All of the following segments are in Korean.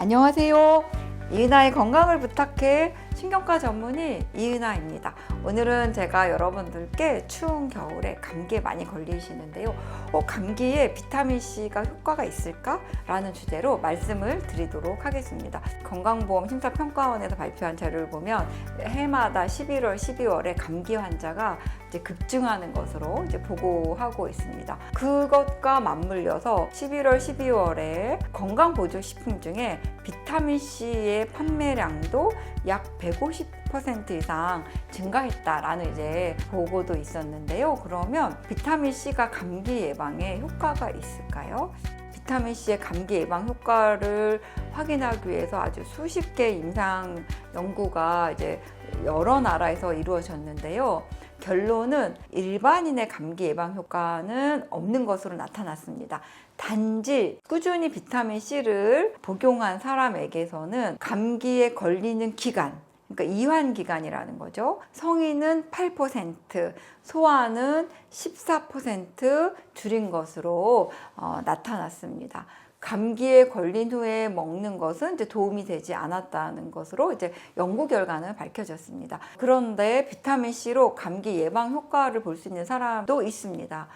안녕하세요. 이은아의 건강을 부탁해 신경과 전문의 이은아입니다. 오늘은 제가 여러분들께 추운 겨울에 감기에 많이 걸리시는데요. 어, 감기에 비타민 C가 효과가 있을까? 라는 주제로 말씀을 드리도록 하겠습니다. 건강보험 심사평가원에서 발표한 자료를 보면 해마다 11월, 12월에 감기 환자가 이제 급증하는 것으로 이제 보고하고 있습니다. 그것과 맞물려서 11월, 12월에 건강보조식품 중에 비타민 C의 판매량도 약150% 이상 증가했다라는 이제 보고도 있었는데요. 그러면 비타민 C가 감기 예방에 효과가 있을까요? 비타민 C의 감기 예방 효과를 확인하기 위해서 아주 수십 개 임상 연구가 이제 여러 나라에서 이루어졌는데요. 결론은 일반인의 감기 예방 효과는 없는 것으로 나타났습니다. 단지 꾸준히 비타민 C를 복용한 사람에게서는 감기에 걸리는 기간, 그러니까 이완 기간이라는 거죠. 성인은 8%, 소아는 14% 줄인 것으로 어, 나타났습니다. 감기에 걸린 후에 먹는 것은 이제 도움이 되지 않았다는 것으로 이제 연구 결과는 밝혀졌습니다. 그런데 비타민 C로 감기 예방 효과를 볼 수 있는 사람도 있습니다.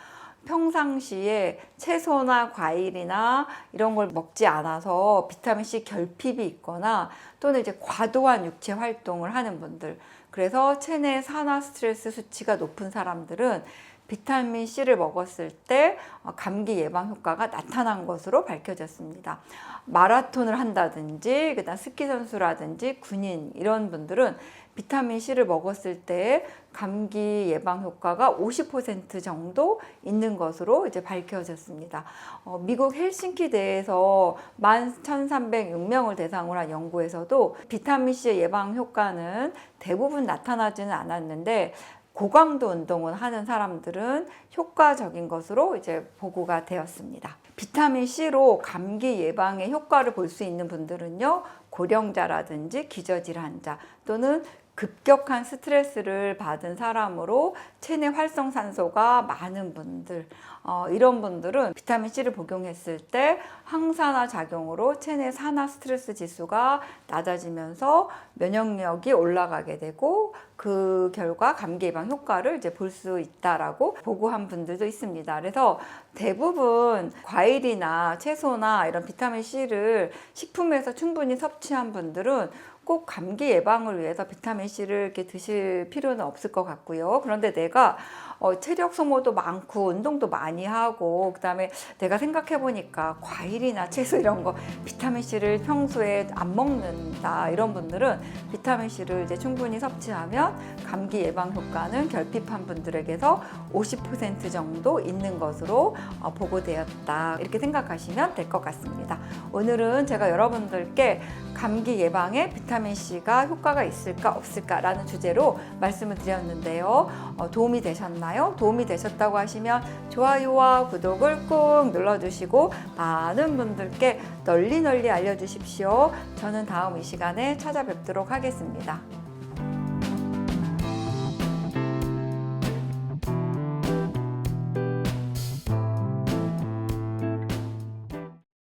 평상시에 채소나 과일이나 이런 걸 먹지 않아서 비타민 C 결핍이 있거나 또는 이제 과도한 육체 활동을 하는 분들 그래서 체내 산화 스트레스 수치가 높은 사람들은 비타민 C를 먹었을 때 어, 감기 예방 효과가 나타난 것으로 밝혀졌습니다. 마라톤을 한다든지 그다음 스키 선수라든지 군인 이런 분들은 비타민 C를 먹었을 때 감기 예방 효과가 50% 정도 있는 것으로 이제 밝혀졌습니다. 어, 미국 헬싱키 대에서 11,306명을 대상으로 한 연구에서도 비타민 C의 예방 효과는 대부분 나타나지는 않았는데 고강도 운동을 하는 사람들은 효과적인 것으로 이제 보고가 되었습니다. 비타민 C로 감기 예방에 효과를 볼 수 있는 분들은요, 고령자라든지 기저질환자 또는 급격한 스트레스를 받은 사람으로 체내 활성산소가 많은 분들, 어, 이런 분들은 비타민 C를 복용했을 때 항산화 작용으로 체내 산화 스트레스 지수가 낮아지면서 면역력이 올라가게 되고 그 결과 감기 예방 효과를 이제 볼 수 있다라고 보고한 분들도 있습니다. 그래서 대부분 과일이나 채소나 이런 비타민 C를 식품에서 충분히 섭취한 분들은 꼭 감기 예방을 위해서 비타민 C를 이렇게 드실 필요는 없을 것 같고요. 그런데 내가 어, 체력 소모도 많고 운동도 많이 하고 그다음에 내가 생각해 보니까 과일이나 채소 이런 거 비타민 C를 평소에 안 먹는다 이런 분들은 비타민 C를 이제 충분히 섭취하면 감기 예방 효과는 결핍한 분들에게서 50% 정도 있는 것으로 어, 보고되었다 이렇게 생각하시면 될 것 같습니다. 오늘은 제가 여러분들께 감기 예방에 비타민 C가 효과가 있을까 없을까라는 주제로 말씀을 드렸는데요. 어, 도움이 되셨나요? 도움이 되셨다고 하시면 좋아요와 구독을 꾹 눌러주시고 많은 분들께 널리 널리 알려주십시오. 저는 다음 이 시간에 찾아뵙도록 하겠습니다.